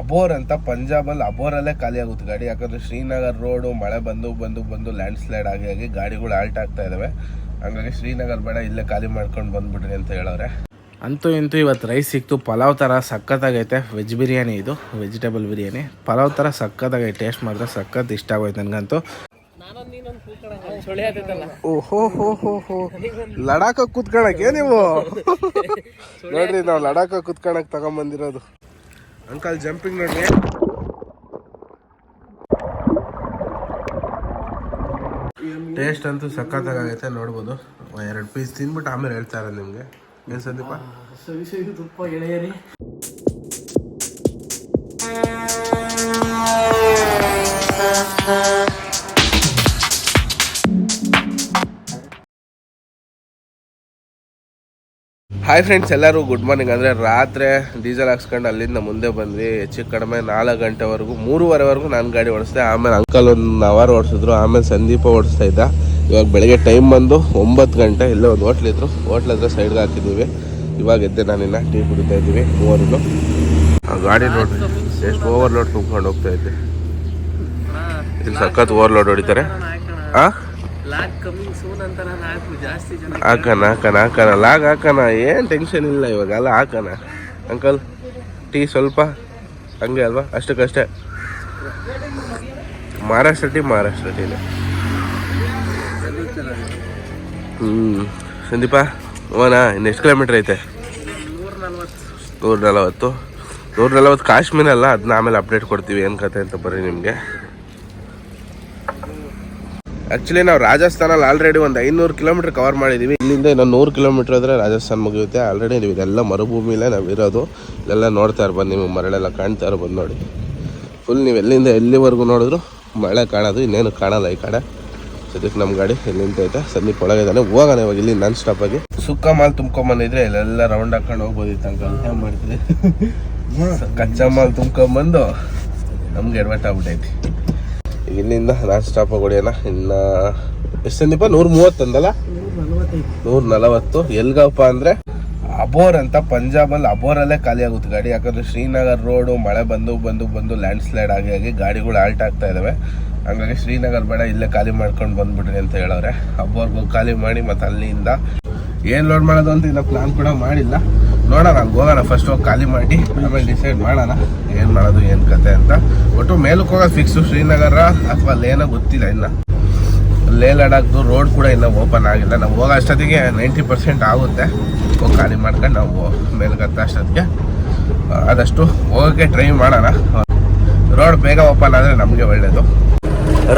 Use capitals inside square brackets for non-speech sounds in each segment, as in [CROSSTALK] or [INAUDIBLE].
ಅಬೋರ್ ಅಂತ ಪಂಜಾಬಲ್ಲಿ ಅಬೋರಲ್ಲೇ ಖಾಲಿ ಆಗುತ್ತೆ ಗಾಡಿ. ಯಾಕಂದ್ರೆ ಶ್ರೀನಗರ್ ರೋಡು ಮಳೆ ಬಂದು ಬಂದು ಬಂದು ಲ್ಯಾಂಡ್ ಸ್ಲೈಡ್ ಆಗಿ ಆಗಿ ಗಾಡಿಗಳು ಆಲ್ಟ್ ಆಗ್ತಾ ಇದಾವೆ. ಹಂಗಾಗಿ ಶ್ರೀನಗರ್ ಬೇಡ ಇಲ್ಲೇ ಖಾಲಿ ಮಾಡ್ಕೊಂಡು ಬಂದ್ಬಿಡ್ರಿ ಅಂತ ಹೇಳವ್ರೆ. ಅಂತೂ ಇಂತೂ ಇವತ್ತು ರೈಸ್ ಸಿಕ್ತು. ಪಲಾವ್ ಥರ ಸಖತ್ತಾಗೈತೆ ವೆಜ್ ಬಿರಿಯಾನಿ ಇದು ವೆಜಿಟೇಬಲ್ ಬಿರಿಯಾನಿ. ಪಲಾವ್ ಥರ ಸಖತ್ತಾಗೈತೆ ಟೇಸ್ಟ್ ಮಾಡಿದ್ರೆ ಸಖತ್ ಇಷ್ಟ ಆಗೋಯ್ತು ನನಗಂತೂ. ಓಹೋ ಹೋ ಹೋ ಹೋ. ಲಡಾಖ ಕೂತ್ಕೊಳಕ್ಕೆ ನೀವು? [LAUGHS] ನೋಡ್ರಿ ನಾವು ಲಡಾಖ ಕೂತ್ಕೊಳಕ್ ತಗೊಂಬಂದಿರೋದು. ಅಂಕಲ್ ಜಂಪಿಂಗ್ ನೋಡ್ರಿ. ಟೇಸ್ಟ್ ಅಂತೂ ಸಖತ್ತಾಗೈತೆ ನೋಡ್ಬೋದು. ಎರಡು ಪೀಸ್ ತಿಂದ್ಬಿಟ್ಟು ಆಮೇಲೆ ಹೇಳ್ತಾರೆ ನಿಮಗೆ. ಏನು ಸಂದೀಪ? ತುಪ್ಪ ಎಳೆಯರಿ. ಹಾಯ್ ಫ್ರೆಂಡ್ಸ್ ಎಲ್ಲರೂ ಗುಡ್ ಮಾರ್ನಿಂಗ್ ಅಂದರೆ ರಾತ್ರಿ ಡೀಸೆಲ್ ಹಾಕ್ಸ್ಕೊಂಡು ಅಲ್ಲಿಂದ ಮುಂದೆ ಬಂದ್ವಿ. ಹೆಚ್ಚು ಕಡಿಮೆ ನಾಲ್ಕು ಗಂಟೆವರೆಗೂ ಮೂರುವರೆವರೆಗೂ ನಾನು ಗಾಡಿ ಓಡಿಸ್ದೆ. ಆಮೇಲೆ ಅಂಕಲ್ ಒಂದು ಅವರ್ ಓಡಿಸಿದ್ರು. ಆಮೇಲೆ ಸಂದೀಪ ಓಡಿಸ್ತಾ ಇದ್ದ. ಇವಾಗ ಬೆಳಗ್ಗೆ ಟೈಮ್ ಬಂದು ಒಂಬತ್ತು ಗಂಟೆ ಇಲ್ಲೇ ಒಂದು ಹೋಟ್ಲಿದ್ರು ಹೋಟ್ಲ್ ಹತ್ರ ಸೈಡ್ಗೆ ಹಾಕಿದ್ದೀವಿ ಇವಾಗ ಎದ್ದೆ ನಾನಿನ್ನ ಟೀ ಕುಡಿತಾ ಇದ್ದೀವಿ. ಮೂವರು ಆ ಗಾಡಿ ನೋಡಿ ಎಷ್ಟು ಓವರ್ಲೋಡ್ ತುಂಬ್ಕೊಂಡು ಹೋಗ್ತಾ ಇದ್ದೆ. ಇಲ್ಲಿ ಸಖತ್ ಓವರ್ಲೋಡ್ ಹೊಡಿತಾರೆ. ಆ? ಲಾಕ್ ಕಮಿಂಗ್ ಸೂನ್ ನಾನು ಲಾಗ್ ಹಾಕಣ ಏನು ಟೆನ್ಷನ್ ಇಲ್ಲ ಇವಾಗ ಅಲ್ಲ ಹಾಕಣ. ಅಂಕಲ್ ಟೀ ಸ್ವಲ್ಪ, ಹಂಗೆ ಅಲ್ವಾ? ಅಷ್ಟಕ್ಕಷ್ಟೇ. ಮಹಾರಾಷ್ಟ್ರ ಟೀ ಮಹಾರಾಷ್ಟ್ರ ಟೀನೇ ಹ್ಞೂ ಸಂದೀಪ ಓನಾ ಇನ್ನು ಎಷ್ಟು ಕಿಲೋಮೀಟ್ರ್ ಐತೆ? ನೂರ ನಲ್ವತ್ತು ನೂರ ನಲವತ್ತು ನೂರ ನಲವತ್ತು ಕಾಶ್ಮೀರ ಅಲ್ಲ ಅದನ್ನ ಆಮೇಲೆ ಅಪ್ಡೇಟ್ ಕೊಡ್ತೀವಿ ಏನು ಕತೆ ಅಂತ ಬರ್ರಿ ನಿಮಗೆ. ಆ್ಯಕ್ಚುಲಿ ನಾವು ರಾಜಸ್ಥಾನಲ್ಲಿ ಆಲ್ರೆಡಿ ಒಂದು ಐನೂರು ಕಿಲೋಮೀಟ್ರ್ ಕವರ್ ಮಾಡಿದ್ದೀವಿ ಇಲ್ಲಿಂದ ಇನ್ನೊಂದು ನೂರು ಕಿಲೋಮೀಟ್ರ್ ಆದರೆ ರಾಜಸ್ಥಾನ ಮುಗಿಯುತ್ತೆ. ಆಲ್ರೆಡಿ ನೀವು ಇದೆಲ್ಲ ಮರುಭೂಮಿಲೇ ನಾವು ಇರೋದು. ಇಲ್ಲೆಲ್ಲ ನೋಡ್ತಾ ಇರ್ಬೋದು ನಿಮಗೆ ಮರಳೆಲ್ಲ ಕಾಣ್ತಾ ಇರ್ಬೋದು ನೋಡಿ. ಫುಲ್ ನೀವು ಎಲ್ಲಿಂದ ಎಲ್ಲಿವರೆಗೂ ನೋಡಿದ್ರು ಮಳೆ ಕಾಣೋದು ಇನ್ನೇನು ಕಾಣಲ್ಲ ಈ ಕಡೆ. ಸದ್ಯಕ್ಕೆ ನಮ್ಮ ಗಾಡಿ ಇಲ್ಲಿ ನಿಂತೈತೆ. ಸದ್ಯ ಒಳಗಿದ್ದಾನೆ. ಹೋಗೋಣ ಇವಾಗ ಇಲ್ಲಿ ನನ್ ಸ್ಟಾಪ್ ಆಗಿ. ಸುಕ್ಕ ಮಾಲ್ ತುಂಬ್ಕೊಂಬಂದಿದ್ರೆ ಇಲ್ಲೆಲ್ಲ ರೌಂಡ್ ಹಾಕೊಂಡು ಹೋಗ್ಬೋದಿತ್ತು ಅಂಕಲ್ ಏನು ಮಾಡ್ತಿದೆ ಕಚ್ಚಾ ಮಾಲ್ ತುಂಬ್ಕೊಂಬಂದು ನಮ್ಗೆ ಎಡ್ವರ್ಟ್ ಆಗ್ಬಿಟ್ಟೈತಿ ಈಗ ಇಲ್ಲಿಂದ ನಾನ್ ಸ್ಟಾಪ್ ಹೊಡಿಯೋಣ ಇನ್ನು ಎಷ್ಟು ಸಂದೀಪ ನೂರ ನೂರ ನಲ್ವತ್ತೈದು ನೂರ ನಲವತ್ತು ಎಲ್ಗಪ್ಪ ಅಂದ್ರೆ ಅಬೋರ್ ಅಂತ ಪಂಜಾಬಲ್ಲಿ ಅಬೋರಲ್ಲೇ ಖಾಲಿ ಆಗುತ್ತೆ ಗಾಡಿ. ಯಾಕಂದ್ರೆ ಶ್ರೀನಗರ್ ರೋಡು, ಮಳೆ ಬಂದು ಬಂದು ಬಂದು ಲ್ಯಾಂಡ್ ಸ್ಲೈಡ್ ಆಗಿ ಆಗಿ ಗಾಡಿಗಳು ಆಲ್ಟ್ ಆಗ್ತಾ ಇದ್ದಾವೆ ಹಂಗಾಗಿ ಶ್ರೀನಗರ್ ಬೇಡ, ಇಲ್ಲೇ ಖಾಲಿ ಮಾಡ್ಕೊಂಡು ಬಂದ್ಬಿಡ್ರಿ ಅಂತ ಹೇಳವ್ರೆ. ಅಬೋರ್ಗೆ ಖಾಲಿ ಮಾಡಿ ಮತ್ತೆ ಅಲ್ಲಿಂದ ಏನು ಲೋಡ್ ಮಾಡೋದು ಅಂತ ಇನ್ನೂ ಪ್ಲಾನ್ ಕೂಡ ಮಾಡಿಲ್ಲ. ನೋಡೋಣ, ಹೋಗೋಣ ಫಸ್ಟ್ ಹೋಗಿ ಖಾಲಿ ಮಾಡಿ ಆಮೇಲೆ ಡಿಸೈಡ್ ಮಾಡೋಣ, ಏನು ಮಾಡೋದು, ಏನು ಕತೆ ಅಂತ. ಒಟ್ಟು ಮೇಲಕ್ಕೆ ಹೋಗೋದು ಫಿಕ್ಸು ಶ್ರೀನಗರ ಅಥವಾ ಲೇನ ಗೊತ್ತಿಲ್ಲ ಇನ್ನು. ಲೇ ಲಡಾಖ್ದು ರೋಡ್ ಕೂಡ ಇನ್ನೂ ಓಪನ್ ಆಗಿಲ್ಲ. ನಾವು ಹೋಗೋ ಅಷ್ಟೊತ್ತಿಗೆ ನೈಂಟಿ ಪರ್ಸೆಂಟ್ ಆಗುತ್ತೆ. ಹೋಗಿ ಖಾಲಿ ಮಾಡ್ಕೊಂಡು ನಾವು ಮೇಲ್ಗತ್ತ ಅಷ್ಟೊತ್ತಿಗೆ. ಆದಷ್ಟು ಹೋಗೋಕ್ಕೆ ಟ್ರೈ ಮಾಡೋಣ. ರೋಡ್ ಬೇಗ ಓಪನ್ ಆದರೆ ನಮಗೆ ಒಳ್ಳೆಯದು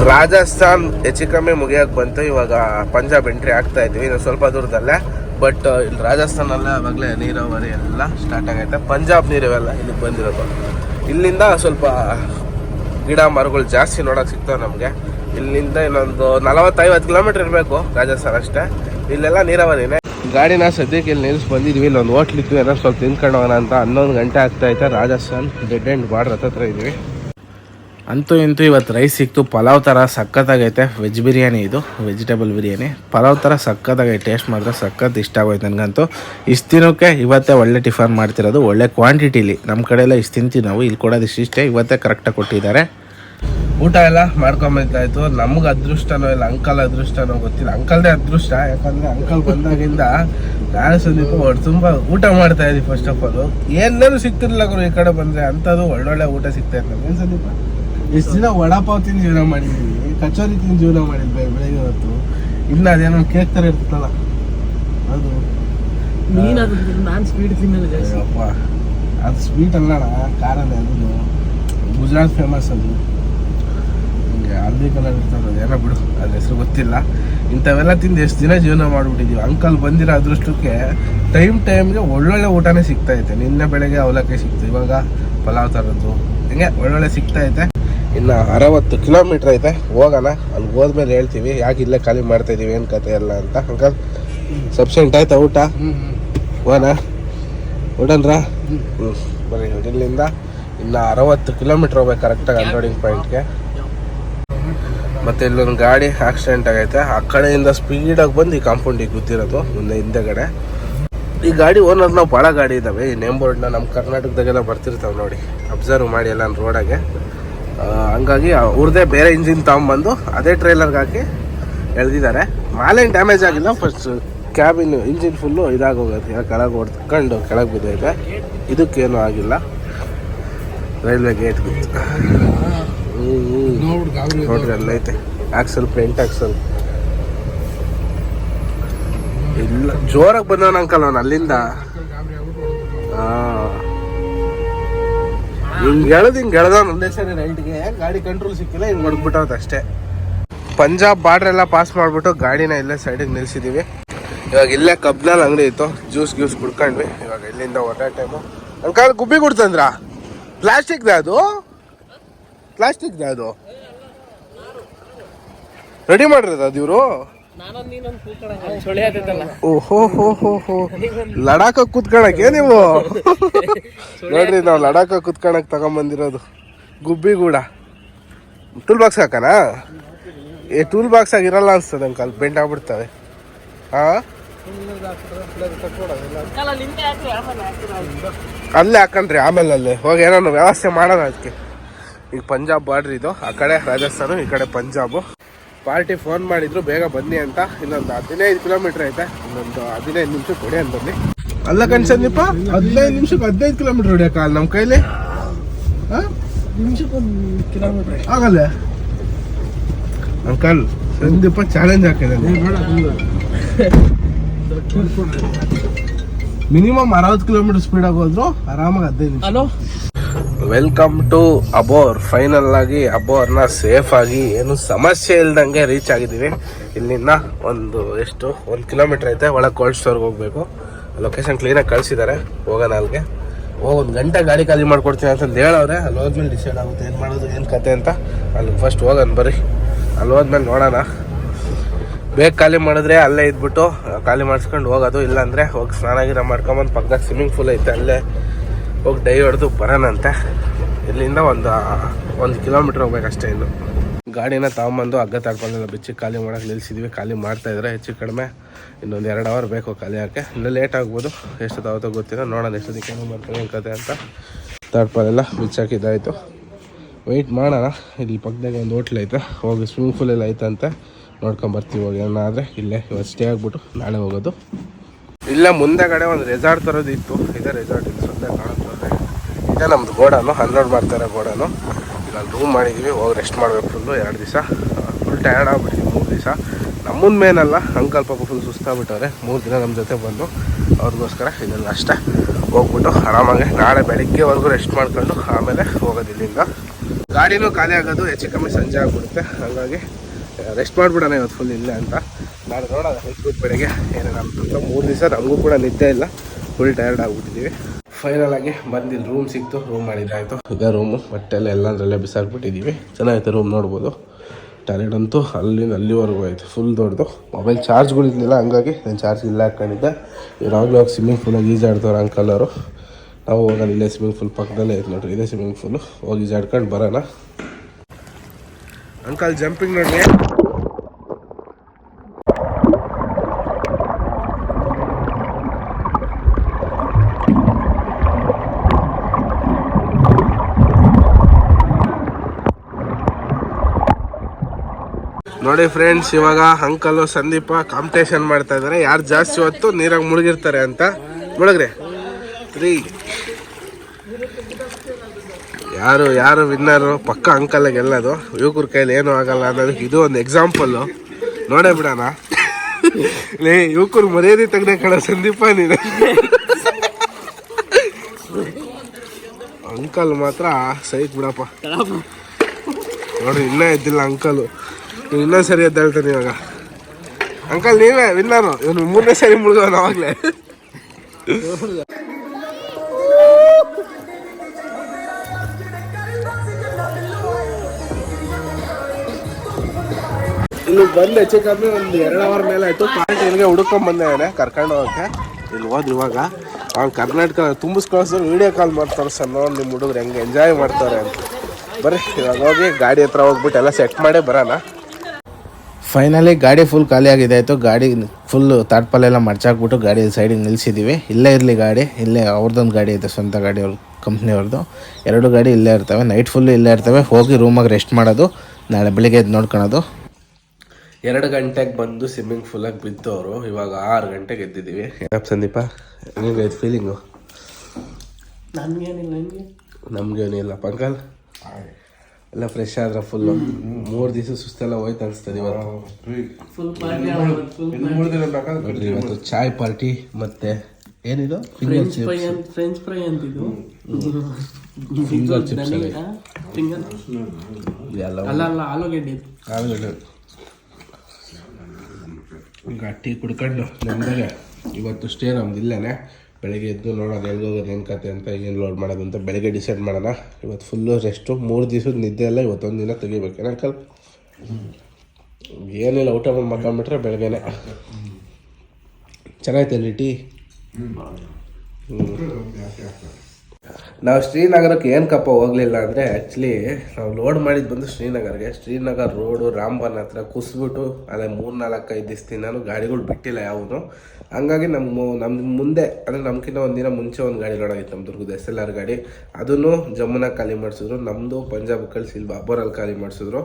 ರಾಜಸ್ಥಾನ್ ಹೆಚ್ಚು ಕಮ್ಮಿ ಮುಗಿಯೋಕೆ ಬಂತು. ಇವಾಗ ಪಂಜಾಬ್ ಎಂಟ್ರಿ ಆಗ್ತಾ ಇದ್ವಿ ಇನ್ನು ಸ್ವಲ್ಪ ದೂರದಲ್ಲೇ. ಬಟ್ ಇಲ್ಲಿ ರಾಜಸ್ಥಾನಲ್ಲ ಆವಾಗಲೇ ನೀರಾವರಿ ಎಲ್ಲ ಸ್ಟಾರ್ಟ್ ಆಗೈತೆ. ಪಂಜಾಬ್ ನೀರು ಇವೆಲ್ಲ ಇಲ್ಲಿಗೆ ಬಂದಿರೋದು. ಇಲ್ಲಿಂದ ಸ್ವಲ್ಪ ಗಿಡ ಮರಗಳು ಜಾಸ್ತಿ ನೋಡೋಕೆ ಸಿಗ್ತಾವೆ ನಮಗೆ. ಇಲ್ಲಿಂದ ಇನ್ನೊಂದು ನಲವತ್ತೈವತ್ತು ಕಿಲೋಮೀಟರ್ ಇರಬೇಕು ರಾಜಸ್ಥಾನ ಅಷ್ಟೇ. ಇಲ್ಲೆಲ್ಲ ನೀರಾವರಿನೇ. ಗಾಡಿನ ಸದ್ಯಕ್ಕೆ ಇಲ್ಲಿ ನಿಲ್ಸಿ ಬಂದಿದ್ವಿ. ಇಲ್ಲೊಂದು ಹೋಟ್ಲಿತ್ತು ಏನೋ ಸ್ವಲ್ಪ ತಿನ್ಕೊಂಡು ಹೋಗೋಣ ಅಂತ ಹನ್ನೊಂದು ಗಂಟೆ ಆಗ್ತಾ ಐತೆ ರಾಜಸ್ಥಾನ್ ಡೆಡ್ ಎಂಡ್ ಬಾರ್ಡ್ರ್ ಹತ್ರ ಇದೀವಿ ಅಂತೂ ಇಂತೂ ಇವತ್ತು ರೈಸ್ ಸಿಕ್ತು. ಪಲಾವ್ ಥರ ಸಖತ್ತಾಗೈತೆ. ವೆಜ್ ಬಿರಿಯಾನಿ ಇದು. ವೆಜಿಟೇಬಲ್ ಬಿರಿಯಾನಿ. ಪಲಾವ್ ಥರ ಸಖತ್ತಾಗೈತೆ ಟೇಸ್ಟ್ ಮಾತ್ರ ಸಖತ್ ಇಷ್ಟ ಆಗೋಯ್ತು ನನಗಂತೂ. ಇಷ್ಟು ದಿನಕ್ಕೆ ಇವತ್ತೇ ಒಳ್ಳೆ ಟಿಫನ್ ಮಾಡ್ತಿರೋದು. ಒಳ್ಳೆ ಕ್ವಾಂಟಿಟಿಲಿ. ನಮ್ಮ ಕಡೆ ಎಲ್ಲ ಇಷ್ಟು ತಿಂತೀವಿ ನಾವು. ಇಲ್ಲಿ ಕೊಡೋದು ಇಷ್ಟಿಷ್ಟೇ ಇವತ್ತೇ ಕರೆಕ್ಟಾಗಿ ಕೊಟ್ಟಿದ್ದಾರೆ. ಊಟ ಎಲ್ಲ ಮಾಡ್ಕೊಂಬಂತಾಯ್ತು ನಮ್ಗೆ ಅದೃಷ್ಟನೋ ಇಲ್ಲ ಅಂಕಲ್ ಅದೃಷ್ಟನೋ ಗೊತ್ತಿಲ್ಲ. ಅಂಕಲ್ದೇ ಅದೃಷ್ಟ. ಯಾಕಂದರೆ ಅಂಕಲ್ ಬಂದಾಗಿಂದ ನಾನು ಸಂದೀಪ ಹೊಟ್ಟೆ ತುಂಬ ಊಟ ಮಾಡ್ತಾ ಇದ್ದೀವಿ ಫಸ್ಟ್ ಆಫ್ ಆಲ್ ಏನೇನು ಸಿಗ್ತಿರ್ಲಿಲ್ಲ ಗುರು ಈ ಕಡೆ ಬಂದರೆ. ಅಂಥದ್ದು ಒಳ್ಳೊಳ್ಳೆ ಊಟ ಸಿಗ್ತಾ ಏನು ಸಂದೀಪ? ಎಷ್ಟು ದಿನ ವಡಾಪಾವ್ ತಿಂದು ಜೀವನ ಮಾಡಿದ್ದೀವಿ ಕಚೋರಿ ತಿಂದು ಜೀವನ ಮಾಡಿದ್ದೆ ಬೆಳಿಗ್ಗೆ ಹೊತ್ತು. ಇಲ್ಲ ಅದೇನೋ ಕೇಕ್ ಥರ ಇರ್ತಲ್ಲ ಅದು. ನೀನು ಅದು ನಾನು ಸ್ವೀಟ್ ತಿನ್ನಲ್ಲ ಜಾಸ್ತಿ ಅದು ಸ್ವೀಟ್ ಅಲ್ಲಣ್ಣ ಖಾರನೇ ಅದು ಗುಜರಾತ್ ಫೇಮಸ್ ಅದು. ಹಿಂಗೆ ಹಳದಿ ಕಲರ್ ಇರ್ತದೆ ಅದೇನೋ ಬಿಡು. ಅದ್ರ ಹೆಸರು ಗೊತ್ತಿಲ್ಲ. ಇಂಥವೆಲ್ಲ ತಿಂದು ಎಷ್ಟು ದಿನ ಜೀವನ ಮಾಡಿಬಿಟ್ಟಿದ್ದೀವಿ ಅಂಕಲ್ ಬಂದಿರೋ ಅದೃಷ್ಟಕ್ಕೆ ಟೈಮ್ ಟೈಮ್ಗೆ ಒಳ್ಳೊಳ್ಳೆ ಊಟನೇ ಸಿಗ್ತಾ ಐತೆ. ನಿನ್ನೆ ಬೆಳಗ್ಗೆ ಅವಲಕ್ಕಿ ಸಿಕ್ತು ಇವಾಗ ಪಲಾವ್ ಥರದ್ದು ಹಿಂಗೆ ಒಳ್ಳೊಳ್ಳೆ ಸಿಗ್ತಾ ಐತೆ. ಇನ್ನು ಅರವತ್ತು ಕಿಲೋಮೀಟ್ರ್ ಐತೆ. ಹೋಗೋಣ. ಅಲ್ಲಿ ಹೋದ್ಮೇಲೆ ಹೇಳ್ತೀವಿ, ಯಾಕೆ ಇಲ್ಲೇ ಖಾಲಿ ಮಾಡ್ತಾ ಇದೀವಿ, ಏನು ಕತೆ ಎಲ್ಲ ಅಂತ. ಅಂಕಲ್ ಸಬ್ಸೆಂಟ್ ಆಯ್ತಾ ಊಟ? ಹೋಗೋಣ. ಹೊಡನ್ರಾ ಹ್ಞೂ ಬರೀ ಇಲ್ಲಿಂದ ಇನ್ನು ಅರವತ್ತು ಕಿಲೋಮೀಟ್ರ್ ಹೋಗ್ಬೇಕು ಕರೆಕ್ಟಾಗಿ ಅನ್ಲೋಡಿಂಗ್ ಪಾಯಿಂಟ್ಗೆ ಮತ್ತು ಇಲ್ಲೊಂದು ಗಾಡಿ ಆಕ್ಸಿಡೆಂಟ್ ಆಗೈತೆ. ಆ ಕಡೆಯಿಂದ ಸ್ಪೀಡಾಗಿ ಬಂದು ಈ ಕಾಂಪೌಂಡಿಗೆ ಗುದ್ದಿರೋದು, ಮುಂದೆ ಹಿಂದೆಗಡೆ. ಈ ಗಾಡಿ ಓನರ್ ನಾವು ಭಾಳ ಗಾಡಿ ಇದ್ದಾವೆ ಈ ನೇಮ್ ಬೋರ್ಡ್ನ ನಮ್ಮ ಕರ್ನಾಟಕದಾಗೆಲ್ಲ ಬರ್ತಿರ್ತಾವೆ ನೋಡಿ. ಅಬ್ಸರ್ವ್ ಮಾಡಿ ಎಲ್ಲ ರೋಡಾಗೆ ಹಂಗಾಗಿ ಅವ್ರದೇ ಬೇರೆ ಇಂಜಿನ್ ತಗೊಂಬಂದು ಅದೇ ಟ್ರೈಲರ್ಗೆ ಹಾಕಿ ಎಳ್ದಿದ್ದಾರೆ. ಮಾಲೇನು ಡ್ಯಾಮೇಜ್ ಆಗಿಲ್ಲ ಫಸ್ಟ್ ಕ್ಯಾಬಿನ್ ಇಂಜಿನ್ ಫುಲ್ಲು ಇದಾಗೋಗುತ್ತೆ. ಕೆಳಗೆ ಹೊಡ್ಕೊಂಡು ಕೆಳಗೆ ಬಿದ್ದೈತೆ. ಇದಕ್ಕೇನು ಆಗಿಲ್ಲ. ರೈಲ್ವೆ ಗೇಟ್ ಬಿತ್ತು. ನೋಡ್ರಿ, ಅಲ್ಲೈತೆ. ಆಕ್ಸಲ್ ಪೇಂಟ್ ಆಕ್ಸಲ್ ಇಲ್ಲ, ಜೋರಾಗಿ ಬಂದವನ ಅಂಕಲ್ ಅವನು ಅಲ್ಲಿಂದ. ಆ. ಹಿಂಗ್ ಹಿಂಗೆ ಒಂದೇ ಸರಿ ರೈಟ್ಗೆ ಗಾಡಿ ಕಂಟ್ರೋಲ್ ಸಿಕ್ಕಿಲ್ಲ, ಹಿಂಗೆ ಅಷ್ಟೇ. ಪಂಜಾಬ್ ಬಾರ್ಡರ್ ಎಲ್ಲ ಪಾಸ್ ಮಾಡ್ಬಿಟ್ಟು ಗಾಡಿನ ಇಲ್ಲೇ ಸೈಡಿಗೆ ನಿಲ್ಸಿದೀವಿ. ಇವಾಗ ಇಲ್ಲೇ ಕಬ್ನಲ್ಲಿ ಅಂಗಡಿ ಇತ್ತು ಜ್ಯೂಸ್ ಗ್ಯೂಸ್ ಕುಡ್ಕೊಂಡ್ವಿ. ಇವಾಗ ಇಲ್ಲಿಂದ ಹೊರಟ ಟೈಮು ಅಂಕಲ್ ಗುಬ್ಬಿ ಕುಡ್ತಂದ್ರ ಪ್ಲಾಸ್ಟಿಕ್ದ ಅದು? ಪ್ಲಾಸ್ಟಿಕ್ದ ಅದು? ರೆಡಿ ಮಾಡಿರೋದು ಇವರು? ಓಹೋ ಹೋ ಹೋ ಹೋ. ಲಡಾಖ ಕುತ್ಕೊಳಕ್ಕೆ ನೀವು? ನೋಡ್ರಿ ನಾವು ಲಡಾಖ ಕೂತ್ಕೊಳಕ್ ತಗೊಂಬಂದಿರೋದು ಗುಬ್ಬಿಗೂಡ. ಟೂಲ್ ಬಾಕ್ಸ್ ಹಾಕನಾ? ಏ ಟೂಲ್ ಬಾಕ್ಸ್ ಆಗಿರಲ್ಲ ಅನ್ಸ್ತದೆ ಅಂಕಲ್ ಬೆಂಡ್ ಆಗ್ಬಿಡ್ತವೆ. ಹಾ ಅಲ್ಲೇ ಹಾಕಣ್ರಿ ಆಮೇಲೆ ಅಲ್ಲೇ ಹೋಗಿ ಏನೋ ವ್ಯವಸ್ಥೆ ಮಾಡೋಣ ಅದಕ್ಕೆ. ಈಗ ಪಂಜಾಬ್ ಬಾರ್ಡ್ರಿ ಇದು ಆ ಕಡೆ ರಾಜಸ್ಥಾನ ಈ ಕಡೆ ಪಂಜಾಬು. ಪಾರ್ಟಿ ಫೋನ್ ಮಾಡಿದ್ರು, ಬೇಗ ಬನ್ನಿ ಅಂತ. ಇನ್ನೊಂದು ಹದಿನೈದು ಕಿಲೋಮೀಟರ್ ಐತೆ. ಇನ್ನೊಂದು ಹದಿನೈದು ನಿಮಿಷ ಕೊಡಿ ಅಂತ ಬನ್ನಿ. ಅಲ್ಲ ಕಣ್ಸಂದೀಪ ಹದಿನೈದು ನಿಮಿಷಕ್ಕೆ ಹದಿನೈದು ಕಿಲೋಮೀಟರ್ ಹೊಡಿಯಕ್ಕ ನಮ್ಮ ಕೈಲಿ? ಕಿಲೋಮೀಟ್ರ್ ಆಗಲ್ಲ. ಅಂಕಲ್, ಸಂದೀಪ ಚಾಲೆಂಜ್ ಹಾಕಿದ್ದಾನೆ. ಮಿನಿಮಮ್ ಅರವತ್ತು ಕಿಲೋಮೀಟರ್ ಸ್ಪೀಡ್ ಹೋದ್ರು ಆರಾಮಾಗಿ ಹದಿನೈದು ನಿಮಿಷ. ವೆಲ್ಕಮ್ ಟು ಅಬೋರ್ ಫೈನಲ್ ಆಗಿ ಅಬೋರ್ನ ಸೇಫ್ ಆಗಿ ಏನು ಸಮಸ್ಯೆ ಇಲ್ದಂಗೆ ರೀಚ್ ಆಗಿದ್ದೀವಿ. ಇಲ್ಲಿಂದ ಒಂದು ಎಷ್ಟು? ಒಂದು ಕಿಲೋಮೀಟರ್ ಐತೆ. ಒಳಗೆ ಕೋಲ್ಡ್ ಸ್ಟೋರ್ಗೆ ಹೋಗ್ಬೇಕು. ಲೊಕೇಶನ್ ಕ್ಲೀನಾಗಿ ಕಳಿಸಿದ್ದಾರೆ ಹೋಗೋಣ ಅಲ್ಲಿಗೆ. ಹೋಗಿ ಒಂದು ಗಂಟೆ ಗಾಡಿ ಖಾಲಿ ಮಾಡ್ಕೊಡ್ತೀನಿ ಅಂತಂದು ಹೇಳವ್ರೆ ಅಲ್ಲಿ ಹೋದ್ಮೇಲೆ ಡಿಸೈಡ್ ಆಗುತ್ತೆ ಏನು ಮಾಡೋದು, ಏನು ಕತೆ ಅಂತ. ಅಲ್ಲಿ ಫಸ್ಟ್ ಹೋಗೋಣ ಬರ್ರಿ. ಅಲ್ಲಿ ಹೋದ್ಮೇಲೆ ನೋಡೋಣ. ಬೇಗ ಖಾಲಿ ಮಾಡಿದ್ರೆ ಅಲ್ಲೇ ಇದ್ಬಿಟ್ಟು ಖಾಲಿ ಮಾಡಿಸ್ಕೊಂಡು ಹೋಗೋದು. ಇಲ್ಲಾಂದರೆ ಹೋಗಿ ಸ್ನಾನ ಗಿರ ಮಾಡ್ಕೊಂಬಂದು ಪಕ್ಕದಾಗ ಸ್ವಿಮ್ಮಿಂಗ್ ಪೂಲ್ ಐತೆ. ಅಲ್ಲೇ ಹೋಗಿ ಡೈ ಹೊಡೆದು ಬರೋಣಂತೆ. ಇಲ್ಲಿಂದ ಒಂದು ಒಂದು ಕಿಲೋಮೀಟ್ರ್ ಹೋಗ್ಬೇಕಷ್ಟೇ ಇನ್ನು. ಗಾಡಿನ ತಗೊಂಬಂದು ಹಗ್ಗ ತಗೊಂಡಿಲ್ಲ ಬಿಚ್ಚಿ ಖಾಲಿ ಮಾಡೋಕೆ ನಿಲ್ಲಿಸಿದ್ವಿ ಖಾಲಿ ಮಾಡ್ತಾಯಿದ್ರೆ ಹೆಚ್ಚು ಕಡಿಮೆ ಇನ್ನೊಂದು ಎರಡು ಅವರ್ ಬೇಕು ಖಾಲಿ ಹಾಕಿ ಇನ್ನೂ ಲೇಟ್ ಆಗ್ಬೋದು. ಎಷ್ಟು ತಾವತ್ತೋ ಗೊತ್ತಿಲ್ಲ. ನೋಡೋಣ ಎಷ್ಟೊತ್ತಿಗೆ ಏನೋ ಮಾಡ್ತೀನಿ ಏನು ಕತೆ ಅಂತ ತಡ್ಪಲೆಲ್ಲ ಬಿಚ್ಚಾಕಿದ್ದಾಯಿತು. ವೆಯ್ಟ್ ಮಾಡೋಣ. ಇಲ್ಲಿ ಪಕ್ಕದಾಗ ಒಂದು ಹೋಟ್ಲ್ ಐತೆ. ಹೋಗಿ ಸ್ವಿಮ್ಮಿಂಗ್ ಪೂಲ್ ಎಲ್ಲ ಐತಂತೆ. ನೋಡ್ಕೊಂಬರ್ತೀವಿ ಹೋಗಿ. ಏನಾದರೆ ಇಲ್ಲೇ ಇವತ್ತು ಸ್ಟೇ ಆಗಿಬಿಟ್ಟು ನಾಳೆ ಹೋಗೋದು. ಇಲ್ಲೇ ಮುಂದೆಗಡೆ ಒಂದು ರೆಸಾರ್ಟ್ ಥರದ್ದು ಇತ್ತು ಇದೇ ರೆಸಾರ್ಟ್ ಇತ್ತು ಸದ್ಯ ಕಾಣುತ್ತದೆ ಇದೇ, ನಮ್ದು ಗೋಡಾನು ಅನ್ಲೋಡ್ ಮಾಡ್ತಾರೆ ಗೋಡಾನು. ಇಲ್ಲ ರೂಮ್ ಮಾಡಿದ್ದೀವಿ ಹೋಗಿ ರೆಸ್ಟ್ ಮಾಡಬೇಕು ಫುಲ್ಲು ಎರಡು ದಿವಸ. ಫುಲ್ ಟಯರ್ಡ್ ಆಗ್ಬಿಟ್ಟಿದ್ವಿ, ಮೂರು ದಿವಸ. ನಮ್ಮನ್ನು ಮೇನಲ್ಲ ಅಂಕಲ್ ಪಾಪ ಫುಲ್ ಸುಸ್ತಾಗ್ಬಿಟ್ಟವ್ರೆ. ಮೂರು ದಿನ ನಮ್ಮ ಜೊತೆ ಬಂದು, ಅವ್ರಿಗೋಸ್ಕರ ಇದೆಲ್ಲ ಅಷ್ಟೇ. ಹೋಗ್ಬಿಟ್ಟು ಆರಾಮಾಗಿ ನಾಳೆ ಬೆಳಗ್ಗೆವರೆಗೂ ರೆಸ್ಟ್ ಮಾಡ್ಕೊಂಡು ಆಮೇಲೆ ಹೋಗೋದಿಲ್ಲಿಂದ ಗಾಡಿನೂ ಖಾಲಿ ಆಗೋದು, ಹೆಚ್ಚು ಕಮ್ಮಿ ಸಂಜೆ ಆಗ್ಬಿಡುತ್ತೆ. ಹಾಗಾಗಿ ರೆಸ್ಟ್ ಮಾಡಿಬಿಡೋಣ ಇವತ್ತು ಫುಲ್ ಇಲ್ಲ ಅಂತ. ನಾಳೆ ನೋಡೋಣ ಹೆಚ್ಚು ಬೆಳಗ್ಗೆ ಏನೇನು ಅಂತ ಮೂರು ದಿವಸ ನಮಗೂ ಕೂಡ ನಿದ್ದೆ ಇಲ್ಲ. ಫುಲ್ ಟಯರ್ಡ್ ಆಗ್ಬಿಟ್ಟಿದ್ದೀವಿ ಫೈನಲ್ ಆಗಿ ಬಂದಿಲ್ಲ ರೂಮ್ ಸಿಕ್ತು ರೂಮ್ ಮಾಡಿದ್ದಾಯಿತು. ಈಗ ರೂಮು ಬಟ್ಟೆಲ್ಲ ಎಲ್ಲಂದ್ರಲ್ಲೇ ಬಿಸಾಕ್ಬಿಟ್ಟಿದ್ದೀವಿ ಚೆನ್ನಾಗಿತ್ತು ರೂಮ್ ನೋಡ್ಬೋದು. ಟಾಯ್ಲೆಟ್ ಅಂತೂ ಅಲ್ಲಿಂದ ಅಲ್ಲಿವರೆಗೂ ಆಯಿತು. ಫುಲ್ ದೊಡ್ಡದು. ಮೊಬೈಲ್ ಚಾರ್ಜ್ಗಳು ಇರಲಿಲ್ಲ, ಹಂಗಾಗಿ ನಾನು ಚಾರ್ಜ್ ಇಲ್ಲ ಹಾಕ್ಕೊಂಡಿದ್ದೆ ಯಾವಾಗಲೂ ಹೋಗಿ ಸ್ವಿಮ್ಮಿಂಗ್ ಪೂಲಾಗಿ ಅಂಕಲ್ ಅವರು. ನಾವು ಹೋಗೋಣ, ಇಲ್ಲೇ ಸ್ವಿಮ್ಮಿಂಗ್ ಪೂಲ್ ಪಕ್ಕದಲ್ಲೇ ಐತೆ ನೋಡ್ರಿ, ಇದೇ ಸ್ವಿಮ್ಮಿಂಗ್ ಪೂಲು ಹೋಗಿ ಈಜಾಡ್ಕೊಂಡು ಬರೋಣ. ಅಂಕಲ್ ಜಂಪಿಂಗ್ ನೋಡಿ ನೋಡಿ ಫ್ರೆಂಡ್ಸ್ ಇವಾಗ ಅಂಕಲು ಸಂದೀಪ ಕಾಂಪಿಟೇಷನ್ ಮಾಡ್ತಾ ಇದ್ದಾರೆ ಯಾರು ಜಾಸ್ತಿ ಹೊತ್ತು ನೀರಾಗ ಮುಳುಗಿರ್ತಾರೆ ಅಂತ. ಮುಳುಗ್ರೆ. ತ್ರೀ ಯಾರು ಯಾರು ವಿನ್ನರು ಪಕ್ಕ ಅಂಕಲ್ ಗೆಲ್ಲೋದು ಯುವಕರ ಕೈಲಿ ಏನೂ ಆಗಲ್ಲ ಅನ್ನೋದಕ್ಕೆ ಇದು ಒಂದು ಎಕ್ಸಾಂಪಲ್ಲು ನೋಡೇ ಬಿಡೋಣ. ಲೇ ಯುವಕರು ಮರ್ಯಾದೆ ತೆಗ್ದೆ ಕಣ ಸಂದೀಪ ನೀನು. ಅಂಕಲ್ ಮಾತ್ರ ಸೈಕ್ ಬಿಡಪ್ಪ. ನೋಡ್ರಿ ಇನ್ನೂ ಇದ್ದಿಲ್ಲ ಅಂಕಲು ಇನ್ನೊಂದು ಸರಿ ಅಂತ ಹೇಳ್ತಾನೆ ಇವಾಗ. ಅಂಕಲ್, ನೀವೇ, ವಿನ್ನರು. ಇವನು ಮೂರನೇ ಸರಿ ಮುಳುಗೋನು ಅವಾಗಲೇ. ಇಲ್ಲಿ ಬಂದು ಹೆಚ್ಚು ಕಮ್ಮಿ ಒಂದು ಎರಡು ಅವರ್ ಮೇಲೆ ಆಯ್ತು. ಪಾಯಿಂಟ್ ಇಲ್ಲಿಗೆ ಹುಡ್ಕೊಂಡ್ ಬಂದೆ ಕರ್ಕೊಂಡು ಹೋಗಕ್ಕೆ. ಇಲ್ಲಿ ಹೋದ್ ಇವಾಗ. ಅವ್ನು ಕರ್ನಾಟಕ ತುಂಬಿಸ್ಕೊಳಿಸಿದ್ರು ವಿಡಿಯೋ ಕಾಲ್ ಮಾಡ್ತಾರೆ ಸರ್ ನೋಡಿ ನಿಮ್ಮ ಹುಡುಗರು ಹೆಂಗೆ ಎಂಜಾಯ್ ಮಾಡ್ತಾರೆ ಅಂತ. ಬರ್ರಿ, ಇವಾಗ ಹೋಗಿ ಗಾಡಿ ಹತ್ರ ಹೋಗ್ಬಿಟ್ಟು ಎಲ್ಲ ಸೆಟ್ ಮಾಡೇ ಬರೋಣ. ಫೈನಲಿ ಗಾಡಿ ಫುಲ್ ಖಾಲಿ ಆಗಿದೆ. ಆಯಿತು ಗಾಡಿ ಫುಲ್ ತಾಟ್ಪಲ್ಲೆಲ್ಲ ಮರ್ಚಾಕ್ಬಿಟ್ಟು ಗಾಡಿ ಸೈಡಿಗೆ ನಿಲ್ಲಿಸಿದ್ದೀವಿ ಇಲ್ಲೇ ಇರಲಿ ಗಾಡಿ. ಇಲ್ಲೇ ಅವ್ರದ್ದೊಂದು ಗಾಡಿ ಇದೆ ಸ್ವಂತ ಗಾಡಿ ಅವ್ರ ಕಂಪ್ನಿಯವ್ರದ್ದು ಎರಡು ಗಾಡಿ ಇಲ್ಲೇ ಇರ್ತವೆ. ನೈಟ್ ಫುಲ್ಲು ಇಲ್ಲೇ ಇರ್ತವೆ. ಹೋಗಿ ರೂಮಾಗಿ ರೆಸ್ಟ್ ಮಾಡೋದು. ನಾಳೆ ಬೆಳಿಗ್ಗೆ ಎದ್ದು ನೋಡ್ಕೊಳೋದು. ಎರಡು ಗಂಟೆಗೆ ಬಂದು ಸ್ವಿಮ್ಮಿಂಗ್ ಫೂಲಾಗಿ ಬಿದ್ದವರು ಅವರು. ಇವಾಗ ಆರು ಗಂಟೆಗೆ ಎದ್ದಿದ್ದೀವಿ ಸಂದೀಪ? ಹೆಂಗೈತೆ ಫೀಲಿಂಗು ನನಗೇನಿಲ್ಲ ನಿನ್ಗೆ ನಮಗೇನಿಲ್ಲ. ಪಂಕಲ್ ಎಲ್ಲ ಫ್ರೆಶ್ ಆದ್ರೆ ಫುಲ್ ಮೂರು ದಿವಸ ಸುಸ್ತೆಲ್ಲ ಹೋಯ್ತು ಅನಿಸ್ತದೆ ಇವತ್ತು. ಫುಲ್ ಪಾರ್ಟಿ ಫುಲ್ ನೋಡ್ರಿ ಇವತ್ತು ಚಾಯ್ ಪಾರ್ಟಿ ಮತ್ತೆ ಏನಿದು? ಫ್ರೆಂಚ್ ಫ್ರೈ ಅಂತ ಫ್ರೆಂಚ್ ಫ್ರೈ ಅಂತಿದ್ದು ಫಿಂಗರ್ ಚಿಪ್ಸ್ ಫಿಂಗರ್ ಎಲ್ಲ ಅಲ್ಲ ಅಲ್ಲ ಆಲೂಗೆಡ್ಡೆ. ಆಲೂಗಡ್ಡೆ. ಈಗ ಟೀ ಕುಡ್ಕೊಂಡು ನಮ್ದಾಗ ಇವತ್ತು ಸ್ಟೇ ನಮ್ದು ಇಲ್ಲೇನೆ. ಬೆಳಗ್ಗೆ ಎದ್ದು ನೋಡೋದು ಎಲ್ಲಿ ಹೋಗೋದು ಏನು ಕತೆ ಅಂತ ಏನು ಲೋಡ್ ಮಾಡೋದು ಅಂತ ಬೆಳಗ್ಗೆ ಡಿಸೈಡ್ ಮಾಡೋಣ. ಇವತ್ತು ಫುಲ್ಲು ರೆಸ್ಟು ಮೂರು ದಿವಸದ ನಿದ್ದೆ ಎಲ್ಲ ಇವತ್ತೊಂದು ದಿನ ತೆಗಿಬೇಕು ಏನಂಕಲ್ ಏನಿಲ್ಲ ಊಟ ಮಾಡಿ ಮಕ್ಕೊಂಬಿಟ್ರೆ ಬೆಳಗ್ಗೆನೆ. ಚೆನ್ನಾಗಿತ್ತು ಅಲ್ಲಿ ಟೀ? ನಾವು ಶ್ರೀನಗರಕ್ಕೆ ಏನು ಕಪ್ಪ ಹೋಗಲಿಲ್ಲ ಅಂದರೆ ಆ್ಯಕ್ಚುಲಿ ನಾವು ಲೋಡ್ ಮಾಡಿದ್ದು ಬಂದು ಶ್ರೀನಗರ್ಗೆ. ಶ್ರೀನಗರ್ ರೋಡು ರಾಮ್ಬನ್ ಹತ್ರ ಕುಸ್ಬಿಟ್ಟು ಅದೇ ಮೂರು ನಾಲ್ಕು ಐದು ದಿವಸದಿಂದನೂ ಗಾಡಿಗಳು ಬಿಟ್ಟಿಲ್ಲ ಯಾವುದು ಹಂಗಾಗಿ ನಮ್ಮ ನಮ್ಮ ಮುಂದೆ, ಅಂದರೆ ನಮ್ಗಿಂತ ಒಂದಿನ ಮುಂಚೆ ಒಂದು ಗಾಡಿ ಲೋಡ್ ಆಗಿತ್ತು ನಮ್ಮ ದುರ್ಗದ ಎಸ್ ಎಲ್ ಆರ್ ಗಾಡಿ. ಅದನ್ನು ಜಮ್ಮುನಾಗ ಖಾಲಿ ಮಾಡಿಸಿದ್ರು ನಮ್ಮದು ಪಂಜಾಬ್ ಕಳಿಸಿ, ಇಲ್ಲಿ ಬಾಬೋರಲ್ಲಿ ಖಾಲಿ ಮಾಡಿಸಿದ್ರು.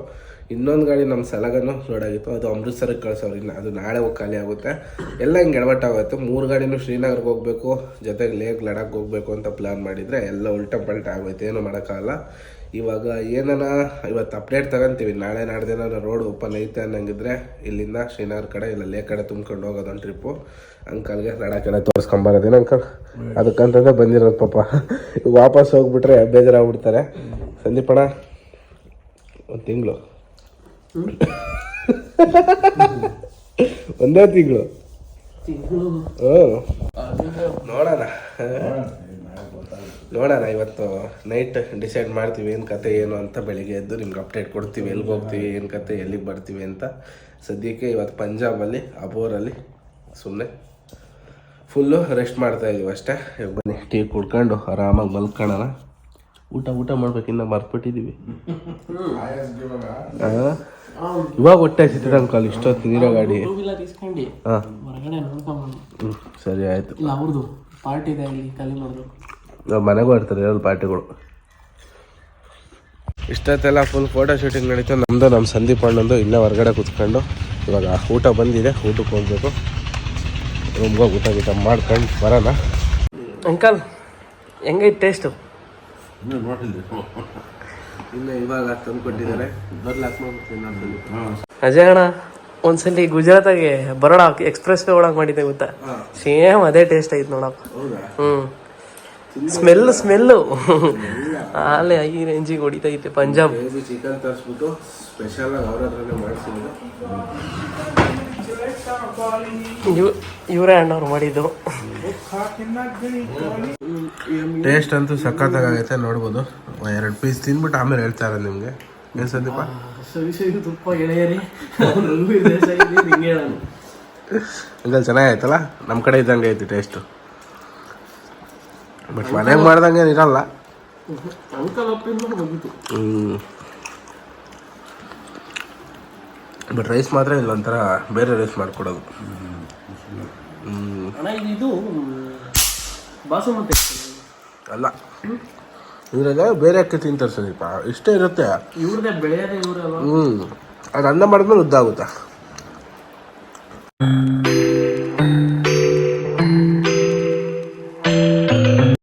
ಇನ್ನೊಂದು ಗಾಡಿ ನಮ್ಮ ಸಲಗನ್ನು ಲೋಡ್ ಆಗಿತ್ತು. ಅದು ಅಮೃತ್ಸರಕ್ಕೆ ಕಳ್ಸೋರು. ಇನ್ನು ಅದು ನಾಳೆ ಹೋಗಿ ಖಾಲಿ ಆಗುತ್ತೆ. ಎಲ್ಲ ಹಿಂಗೆ ಎಡವಟ್ಟಾಗುತ್ತೆ ಮೂರು ಗಾಡಿನೂ ಶ್ರೀನಗರ್ಗೆ ಹೋಗಬೇಕು. ಜೊತೆಗೆ ಲೇಕ್ ಲಡಾಖ್ ಹೋಗಬೇಕು ಅಂತ ಪ್ಲ್ಯಾನ್ ಮಾಡಿದರೆ ಎಲ್ಲ ಉಲ್ಟ ಪಲ್ಟ ಆಗೋಯ್ತು. ಏನು ಮಾಡೋಕ್ಕಾಗಲ್ಲ. ಇವಾಗ ಏನನ ಇವತ್ತು ಅಪ್ಡೇಟ್ ತಗೊಂತೀವಿ. ನಾಳೆ ನಾಡ್ದೇನ ರೋಡ್ ಓಪನ್ ಐತೆ ಅನ್ನಂಗಿದ್ರೆ ಇಲ್ಲಿಂದ ಶ್ರೀನಗರ್ ಕಡೆ ಇಲ್ಲ ಲೇಕ್ ಕಡೆ ತುಂಬ್ಕೊಂಡು ಹೋಗೋದೊಂದು ಟ್ರಿಪ್ಪು ಅಂಕಲ್ಗೆ ಲಡಾಖ್ ಎಲ್ಲ ತೋರಿಸ್ಕೊಂಬರೋದೇನು ಅಂಕಲ್? ಅದಕ್ಕಂತಂದ್ರೆ ಬಂದಿರೋದು ಪಾಪ. ವಾಪಸ್ ಹೋಗ್ಬಿಟ್ರೆ ಬೇಜಾರಾಗ್ಬಿಡ್ತಾರೆ. ಸಂದೀಪಣ್ಣ ಒಂದು ತಿಂಗಳು. [LAUGHS] ಒಂದೇ ತಿಂಗಳು. ನೋಡೋಣ. ನೋಡೋಣ. ಇವತ್ತು ನೈಟ್ ಡಿಸೈಡ್ ಮಾಡ್ತೀವಿ ಏನು ಕತೆ ಏನು ಅಂತ ಬೆಳಿಗ್ಗೆ ಎದ್ದು ನಿಮ್ಗೆ ಅಪ್ಡೇಟ್ ಕೊಡ್ತೀವಿ. ಎಲ್ಲಿಗೆ ಹೋಗ್ತೀವಿ ಏನು ಕತೆ ಎಲ್ಲಿಗೆ ಬರ್ತೀವಿ ಅಂತ. ಸದ್ಯಕ್ಕೆ ಇವತ್ತು ಪಂಜಾಬಲ್ಲಿ ಅಬೋರಲ್ಲಿ ಸುಮ್ಮನೆ ಫುಲ್ಲು ರೆಸ್ಟ್ ಮಾಡ್ತಾ ಇದ್ದೀವಿ ಅಷ್ಟೇ. ಬನ್ನಿ ಟೀ ಕುಡ್ಕೊಂಡು ಆರಾಮಾಗಿ ಮಲ್ಕೊಳ್ಳೋಣ ಊಟ ಊಟ ಮಾಡ್ಬೇಕು ಇನ್ನ ಮರ್ತ್ಬಿಟ್ಟಿದ್ದೀವಿ ಆ? ಇವಾಗ ಹೊಟ್ಟೆ ಹಸಿತದ ಅಂಕಲ್ ಇಷ್ಟೊತ್ತು ನೀರೋ ಗಾಡಿ. ಸರಿ ಆಯ್ತು. ಅವ್ರದ್ದು ಪಾರ್ಟಿ ಇದೆ ಅಲ್ಲಿ ಖಾಲಿ ಮಾಡಿದ್ರು ನಾವು ಮನೆಗೂ ಇರ್ತಾರೆ ಎರಡು ಪಾರ್ಟಿಗಳು. ಇಷ್ಟೊತ್ತೆಲ್ಲ ಫುಲ್ ಫೋಟೋ ಶೂಟಿಂಗ್ ನಡೀತು. ನಮ್ಮದು ನಮ್ಮ ಸಂದೀಪ್ ಅಣ್ಣಂದು ಇಲ್ಲೇ ಹೊರಗಡೆ ಕುತ್ಕೊಂಡು ಇವಾಗ ಊಟ ಬಂದಿದೆ ಊಟಕ್ಕೆ ಹೋಗ್ಬೇಕು. ರೂಮ್ಗೆ ಹೋಗಿ ಊಟ ಗೀಟ ಮಾಡ್ಕೊಂಡು ಬರೋಣ. ಅಂಕಲ್ ಹೆಂಗೈತೆ ಟೇಸ್ಟು ಇನ್ನು ಇವಾಗ ತಂದು ಕೊಟ್ಟಿದ್ದಾರೆ ಅಜಯ್ ಅಣ್ಣ ಒಂದ್ಸಲಿ ಗುಜರಾತಾಗೆ ಬರೋಣ ಎಕ್ಸ್ಪ್ರೆಸ್ ವೇ ಒಳಗೆ ಮಾಡಿದ್ದೆ ಗೊತ್ತಾ? ಸೇಮ್ ಅದೇ ಟೇಸ್ಟ್ ಐತೆ ನೋಡಪ್ಪ. ಹೌದಾ? ಹ್ಮ್. ಸ್ಮೆಲ್ ಸ್ಮೆಲ್ಲು ಅಲ್ಲೇ ಈ ರೇಂಜಿಗೆ ಹೊಡಿತೈತೆ ಪಂಜಾಬ್. ಚಿಕನ್ ತರಿಸ್ಬಿಟ್ಟು ಸ್ಪೆಷಲಾಗಿ ಅವ್ರ ಹತ್ರನೇ ಮಾಡಿಸಿದ್ರು. ಇವ್ ಇವರೇ ಅಣ್ಣವ್ರು ಮಾಡಿದ್ದು. ಟೇಸ್ಟ್ ಅಂತೂ ಸಖತ್ತಾಗೈತೆ ನೋಡ್ಬೋದು. ಎರಡು ಪೀಸ್ ತಿಂದ್ಬಿಟ್ಟು ಆಮೇಲೆ ಹೇಳ್ತಾರೆ ನಿಮಗೆ. ಏನು ಸಂದೀಪ? ಸರಿ ಸರಿ ತುಪ್ಪ ಎಳೆಯರಿ ಚೆನ್ನಾಗೈತಲ್ಲ ನಮ್ಮ ಕಡೆ ಇದ್ದಂಗೆ ಐತಿ ಟೇಸ್ಟು ಬಟ್ ಮನೆಗೆ ಮಾಡ್ದಂಗೆ ಇರಲ್ಲ. ಬಟ್ ರೈಸ್ ಮಾತ್ರ ಇಲ್ಲೊಂಥರ ಬೇರೆ ರೈಸ್ ಮಾಡಿಕೊಡೋದು. ಅಣ್ಣ ಇದು ಬಾಸುಮತಿ. ಅಲ್ಲ. ಇದ್ರಾಗ ಬೇರೆ ಅಕ್ಕಿ ತಿಂತಾರೆ ಸ್ವಲ್ಪ ಇಷ್ಟೇ ಇರುತ್ತೆ. ಇವ್ರದೇ ಬೆಳೆಯೋದೇ ಇವರಲ್ಲ ಹ್ಞೂ ಅದು ಅನ್ನ ಮಾಡಿದ್ಮೇಲೆ ಉದ್ದಾಗುತ್ತೆ.